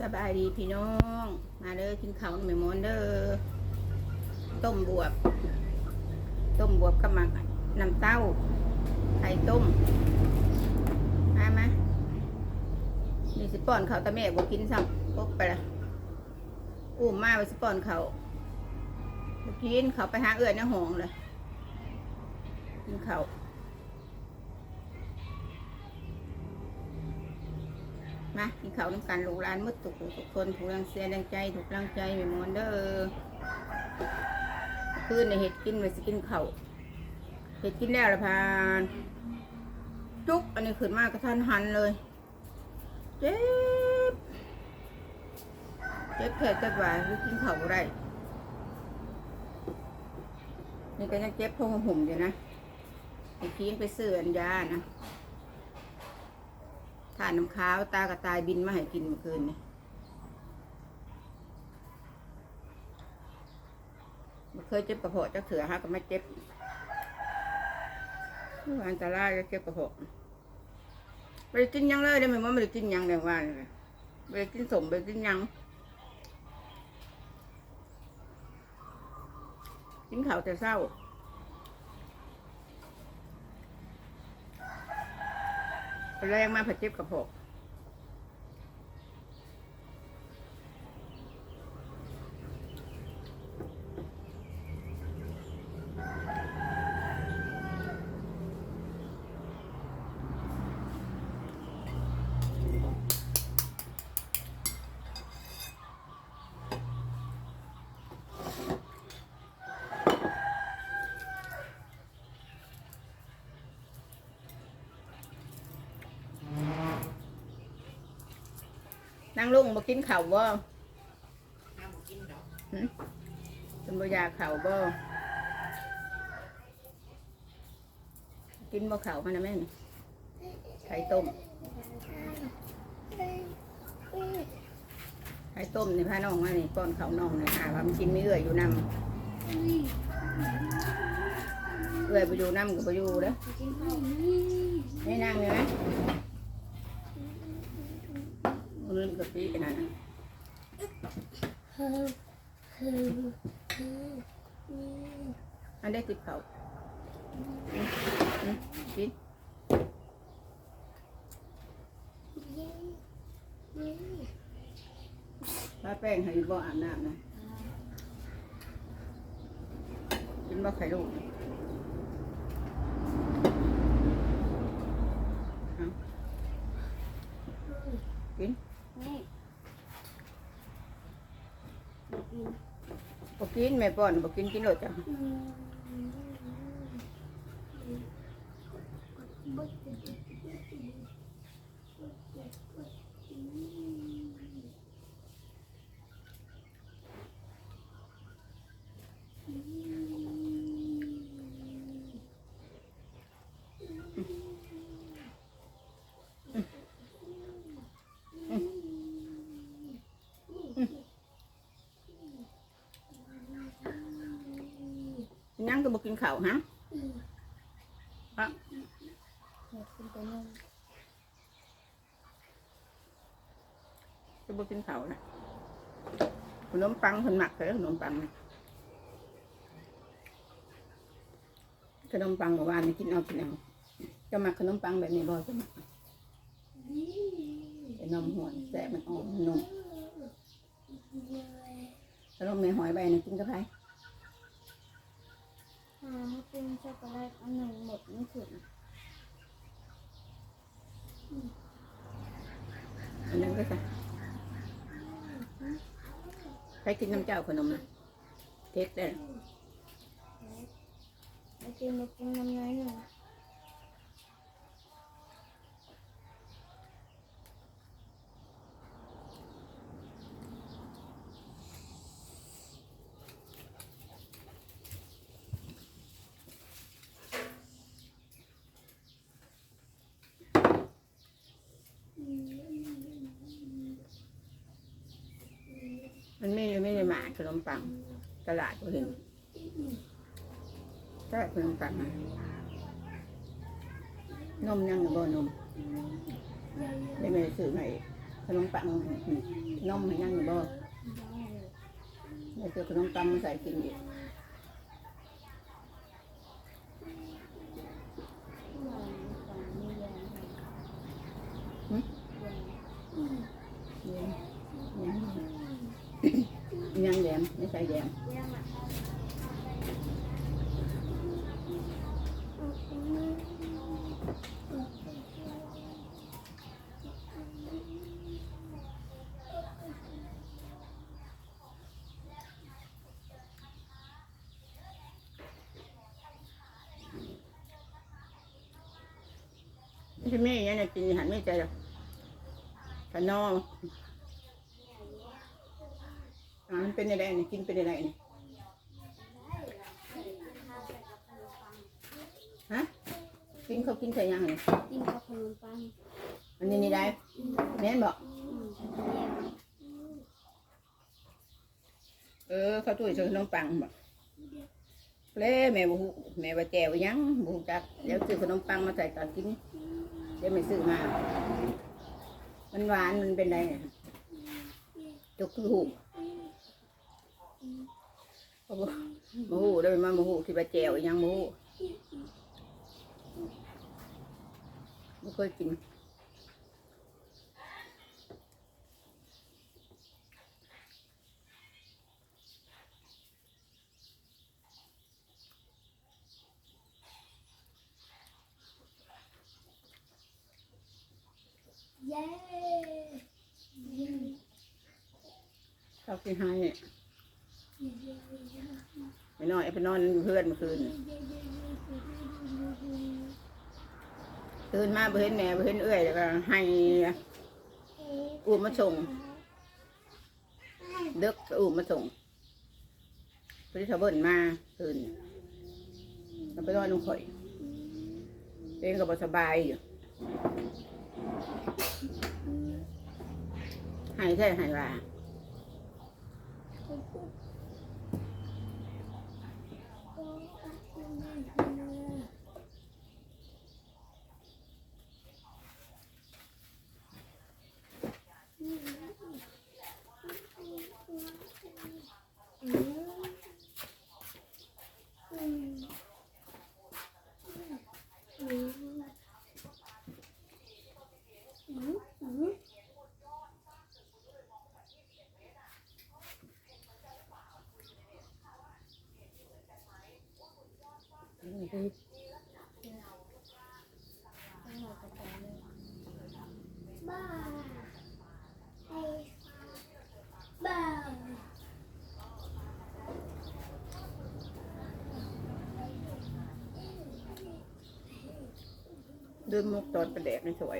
สบายดีพี่น้อง มาเด้อกินข้าวหน่อยมอนเด้อต้มบวบ ต้มบวบกับหมักน้ำเต้าไข่ต้ม มามานี่สิป้อนเขาวตะแม่บอกกินซ้ำปกไปละอุ้มมาไปสิป้อนเขาบกินเขาไปหาเอื้อยในห้องเลยกินเขา มากินข้าวน้ำกันลูกหลานมืดทุกทุกคนถูกรังเสียดังใจถูกรังใจไม่มอนเด้อคืนในเห็ดกินไว้สิกินเขาวเห็ดกินแล้วละพานจุกอันนี้ขึ้นมากระทันหันเลยเจ็บเจ็บแผลเจ็บหวาหรือกินเข่าวได้นี่ก็ยังเจ็บพงหุ่มอยู่นะไอ้พีนไปซื้อนยานะ ทานน้ำค้าวตากระตายบินมาให้กินเมื่อคืนนี่มันเคยเจ็บกระเพาะจะเถื่อฮะก็ไม่เจ็บอันตรายก็เก็บกระเพาะไปกินยังเลยได้ไหมว่าไม่ได้กินยังแดงว่าเลยไปกินสมไปกินยังกินข้าวแต่เศร้า แรงมาผัดเจ็บกระเพาะ นั่งลุงมากินข้าวบ่ห้ามกินดอกหึเป็นบ่อยากข้าวบ่กินบ่ข้าวมานะแม่นี่ไข่ต้ม ไข่ต้มนี่พาน้องมานี่ป้อนข้าวน้องนี่หาว่ามันกินไม่เอื้อยอยู่นำเอื้อยไปอยู่นำกับไปอยู่เด้อไม่นั่งเลยไหม มันลืมกะปิน่ะอันได้ติดเขากินป้าแป้งให้บ่อาบน้ำนะกินบ่ไข่ลูกกิน บอกกินแม่ป้อนบอกกินกินเลยจ้ะ ยังก็บอกกินข้าวฮะอะก็บอกกินข้าวนะขนมปังคนหมักเลยขนมปังขนมปังเมื่อวานนี่กินเอากินเอาจะหมักขนมปังแบบนี้บ่จะหมักเป็นนมหวนแสบมันอ่อนมันนุ่มขนมในหอยใบนี่กินกับไผหาเป็นช็อกโกแลตอันหนึ่งหมดไม่ถึงอันนั้นก็จะใครกินน้ำเจ้าขนมนะเทสได้ไอติมมากินน้ำน้อยหนึ่ง มันไม่ไม่ได้ มปัง ตลาดก็เห็นตลาดขนมปังนมยังบ่นมได้ไม่ซื้อมาอีกนขนมปังนมยังบ่ได้ซื้อขนมปังใส่กินอีก ยังยัง แยมไม่ใส่แยมไม่แม่ยังไงกินหันไม่ใจหรอกขนม อ่ามันเป็นอะไรนี่กินเป็นอะไรนี่ฮะกินเขากินใส่ยังไงกินกับขนมปังอันนี้นี่ได้แม่นบอกอืมเออเขาตุ้ยใส่ขนมปังบอกเล่แม่บุแม่ว่าแจวยังบุจักเดี๋ยวซื้อขนมปังมาใส่ตอนกินเดี๋ยวไม่ซื้อมา มันหวานมันเป็นไรเนี่ยจุกคือหู โอ้โหโมโหได้มาโมโหที่ว่าแจวยังโมโหไม่เคยกินเย้เขาสิให้ ไปนอนไปนอนอยู่เพื่อนเมื่อคืนตื่นมาไปเห็นแม่ไปเห็นเอื้อยแล้วก็ให้อุ้มมาส่งเด็กอุ้มมาส่งพอดีเขาเบิ่นมาตื่นแล้วไปนอนนุ่งข่อยเองก็บสบายอยู่ให้ใช่ให้ว่า ดื่มมุกตอนประแดกไม่สวย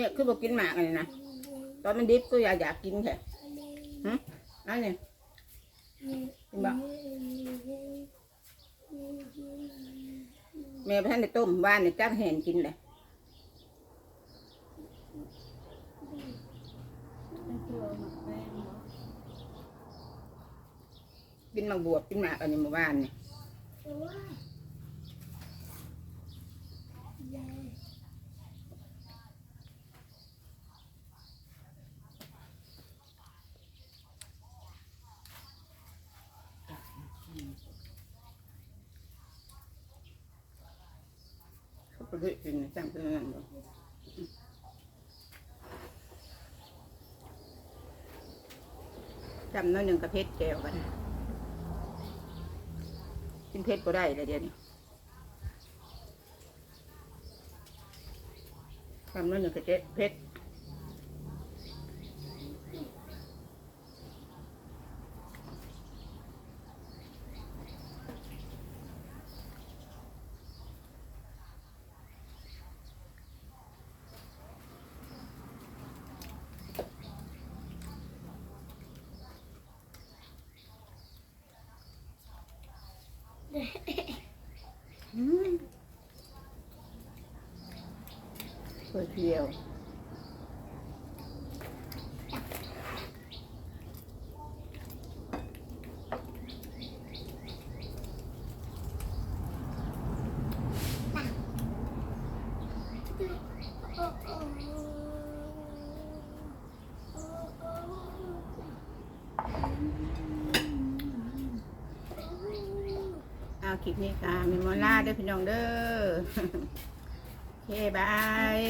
เมียคือบอกกินหมากอันนี้นะตอนมันดิบก็อยากอยากกินแค่ฮะอันนี้กินบ่แม่ไปท่านได้ต้มบ้านเนี่ยจักแห่นกินเลยเป็นมักแป้งเนาะกินหมากบวบกินหมากอันนี้มู่บ้านเนี่ย เย้เปเรื่อยกินจังเป็นนั่นอยู่จำน้อยหนึ่งกับเพชรแก้วกันกินเพชรก็ได้เลยเดี๋ยวนี้จำน้อยหนึ่งกับเพชร อืมก๋วยเดียว คลิปนี้ค่ะมีมอล่าด้วยพี่น้องเด้อโอเคบาย